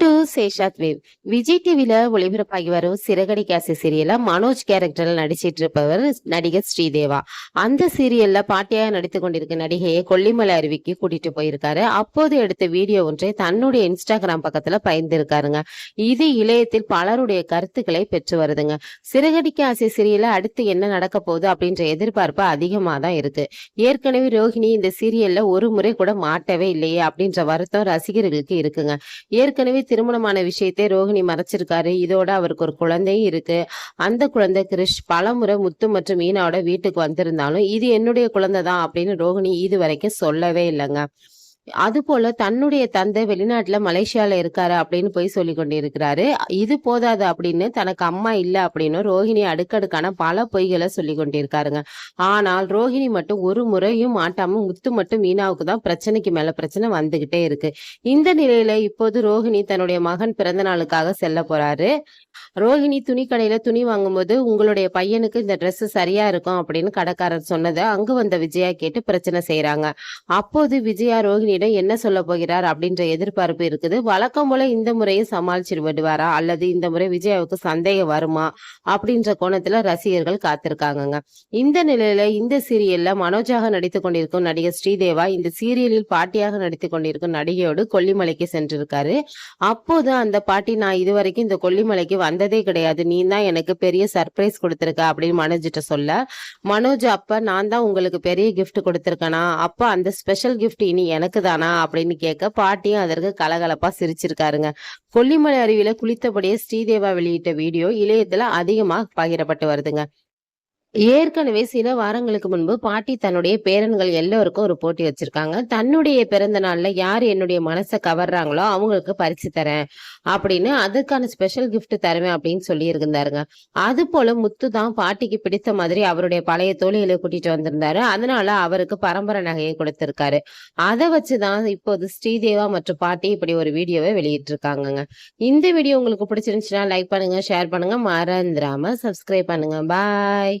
To சேஷாத் wave Vijay டிவில ஒளிபரப்பாகி வரும் சிறகடி காசி சீரியல்ல மனோஜ் கேரக்டர்ல நடிச்சிட்டு இருப்பவர் நடிகர் ஸ்ரீதேவா. அந்த சீரியல்ல பாட்டியாக நடித்து கொண்டிருக்க நடிகையை கொல்லிமலை அருவிக்கு கூட்டிட்டு போயிருக்காரு. அப்போது எடுத்த வீடியோ ஒன்றை தன்னுடைய இன்ஸ்டாகிராம் பக்கத்துல பகிர்ந்திருக்காருங்க. இது இளையத்தில் பலருடைய கருத்துக்களை பெற்று வருதுங்க. சிறகடி காசி சீரியல்ல அடுத்து என்ன நடக்க போகுது அப்படின்ற எதிர்பார்ப்பு அதிகமா தான் இருக்கு. ஏற்கனவே ரோஹிணி இந்த சீரியல்ல ஒரு முறை கூட மாட்டவே இல்லையே அப்படின்ற வருத்தம் ரசிகர்களுக்கு இருக்குங்க. ஏற்கனவே திருமணமான விஷயத்தை ரோஹிணி மறைச்சிருக்காரு. இதோட அவருக்கு ஒரு குழந்தையும் இருக்கு. அந்த குழந்தை கிரிஷ் பலமுறை முத்து மற்றும் மீனாவோட வீட்டுக்கு வந்திருந்தாலும் இது என்னுடைய குழந்தை தான் அப்படின்னு ரோஹிணி இது வரைக்கும் சொல்லவே இல்லைங்க. அது போல தன்னுடைய தந்தை வெளிநாட்டுல மலேசியால இருக்காரு அப்படின்னு போய் சொல்லி கொண்டிருக்கிறாரு. இது போதாது அப்படின்னு தனக்கு அம்மா இல்ல அப்படின்னு ரோஹிணி அடுக்கடுக்கான பல பொய்களை சொல்லி கொண்டிருக்காருங்க. ஆனால் ரோஹிணி மட்டும் ஒரு முறையும் மாட்டாம முத்து மட்டும் மீனாவுக்கு தான் பிரச்சனைக்கு மேல பிரச்சனை வந்துகிட்டே இருக்கு. இந்த நிலையில இப்போது ரோஹிணி தன்னுடைய மகன் பிறந்த நாளுக்காக செல்ல போறாரு. ரோஹிணி துணி கடையில துணி வாங்கும்போது உங்களுடைய பையனுக்கு இந்த ட்ரெஸ் சரியா இருக்கும் அப்படின்னு கடைக்காரர் சொன்னதை அங்கு வந்த விஜயா கேட்டு பிரச்சனை செய்யறாங்க அப்போது விஜயா ரோஹிணியிடம் என்ன சொல்ல போகிறார் அப்படின்ற எதிர்பார்ப்பு இருக்குது. வழக்கம் போல இந்த முறையை சமாளிச்சிட்டு விடுவாரா அல்லது இந்த முறை விஜயாவுக்கு சந்தேகம் வருமா? அப்படின்ற கோணத்துல ரசிகர்கள் காத்திருக்காங்கங்க. இந்த நிலையில இந்த சீரியல்ல மனோஜாக நடித்து கொண்டிருக்கும் நடிகர் ஸ்ரீதேவா இந்த சீரியலில் பாட்டியாக நடித்து கொண்டிருக்கும் நடிகையோடு கொல்லிமலைக்கு சென்றிருக்காரு. அப்போது அந்த பாட்டி நான் இதுவரைக்கும் இந்த கொல்லிமலைக்கு வந்ததே கிடையாது. நீ தான் எனக்கு பெரிய சர்ப்ரைஸ் கொடுத்துருக்க அப்படின்னு மனோஜிட்ட சொல்ல மனோஜ் அப்ப நான் தான் உங்களுக்கு பெரிய கிஃப்ட் கொடுத்துருக்கேனா? அப்ப அந்த ஸ்பெஷல் கிஃப்ட் இனி எனக்கு தானா அப்படின்னு கேட்க பாட்டியும் அதற்கு கலகலப்பா சிரிச்சிருக்காருங்க. கொல்லிமலை அருவியில குளித்தபடியே ஸ்ரீதேவா வெளியிட்ட வீடியோ இளையத்துல அதிகமா பகிரப்பட்டு வருதுங்க. ஏற்கனவே சில வாரங்களுக்கு முன்பு பாட்டி தன்னுடைய பேரன்கள் எல்லோருக்கும் ஒரு போட்டி வச்சிருக்காங்க. தன்னுடைய பிறந்த நாள்ல யார் என்னுடைய மனசை கவர்றாங்களோ அவங்களுக்கு பரிசு தரேன் அப்படின்னு அதுக்கான ஸ்பெஷல் கிஃப்ட் தருவேன் அப்படின்னு சொல்லி இருந்தாருங்க அது போல முத்து தான் பாட்டிக்கு பிடித்த மாதிரி அவருடைய பழைய தோழிகளை கூட்டிட்டு வந்திருந்தாரு. அதனால அவருக்கு பரம்பரை நகையை கொடுத்திருக்காரு. அதை வச்சுதான் இப்போது ஸ்ரீதேவா மற்றும் பாட்டி இப்படி ஒரு வீடியோவை வெளியிட்டிருக்காங்கங்க. இந்த வீடியோ உங்களுக்கு பிடிச்சிருந்துச்சுன்னா லைக் பண்ணுங்க ஷேர் பண்ணுங்க. மறந்துடாம சப்ஸ்கிரைப் பண்ணுங்க. பாய்